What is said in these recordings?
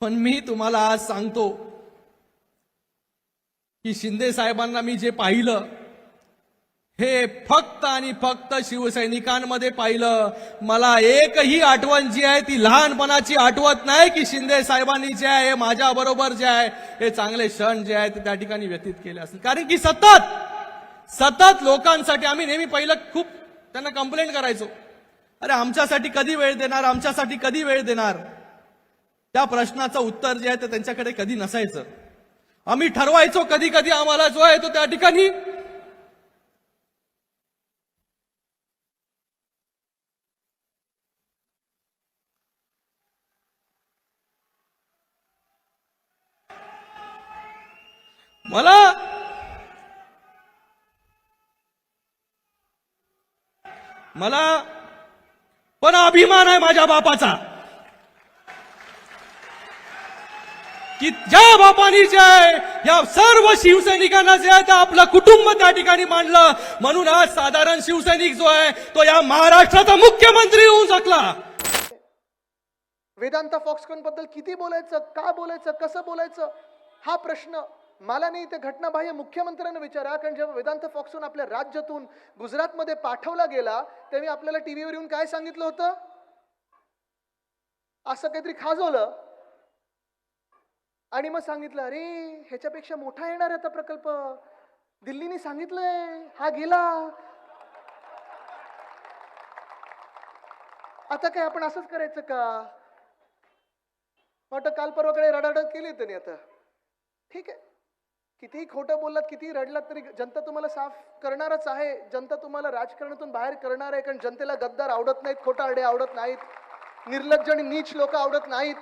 पण मी तुम्हाला आज सांगतो की शिंदे साहेबांना मी जे पाहिलं हे फक्त आणि फक्त शिवसैनिकांमध्ये पाहिलं. मला एकही आठवण जी आहे ती लहानपणाची आठवत नाही की शिंदे साहेबांनी जे आहे माझ्या बरोबर जे आहे हे चांगले क्षण जे आहे ते त्या ठिकाणी व्यतीत केले असतील. कारण की सतत सतत लोकांसाठी आम्ही नेहमी पहिलं खूप त्यांना कंप्लेंट करायचो. अरे आमच्यासाठी कधी वेळ देणार आमच्यासाठी कधी वेळ देणार? त्या प्रश्नाचं उत्तर जे आहे ते त्यांच्याकडे कधी नसायचं. आम्ही ठरवायचो कधी कधी आम्हाला जो आहे तो त्या ठिकाणी मला मला पण अभिमान आहे माझ्या बापाचा. की ज्या बापानी जे आहे या सर्व शिवसैनिकांना जे आहे ते आपलं कुटुंब त्या ठिकाणी मांडलं. म्हणून आज साधारण शिवसैनिक जो आहे तो या महाराष्ट्राचा मुख्यमंत्री होऊ शकला. वेदांत फॉक्सकॉनबद्दल किती बोलायचं का बोलायचं कसं बोलायचं? हा प्रश्न मला नाही ते घटनाबाह्य मुख्यमंत्र्यांना विचारा. कारण जेव्हा वेदांत फॉक्सकॉन आपल्या राज्यातून गुजरातमध्ये पाठवला गेला तेव्हा आपल्याला टीव्हीवर येऊन काय सांगितलं होतं? असं काहीतरी खाजवलं. आणि मग सांगितलं अरे ह्याच्यापेक्षा मोठा येणार आहे आता प्रकल्प. दिल्लीने सांगितलंय हा गेला. आता काय आपण असंच करायचं का? वाटतं काल परवाकडे रडारड केली त्यांनी आता. ठीक आहे. कितीही खोटं बोललात कितीही रडलात तरी जनता तुम्हाला साफ करणारच आहे. जनता तुम्हाला राजकारणातून बाहेर करणार आहे कारण जनतेला गद्दार आवडत नाहीत खोटारडे आवडत नाहीत. निर्लज्ज आणि नीच लोक आवडत नाहीत.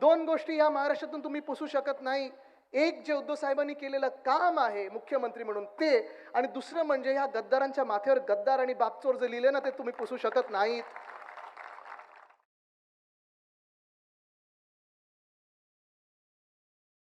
दोन गोष्टी या महाराष्ट्रातून तुम्ही पुसू शकत नाही. एक जे उद्धव साहेबांनी केलेलं काम आहे मुख्यमंत्री म्हणून ते आणि दुसरं म्हणजे ह्या गद्दारांच्या माथ्यावर गद्दार आणि बापचोर जे लिहिले ना ते तुम्ही पुसू शकत नाहीत.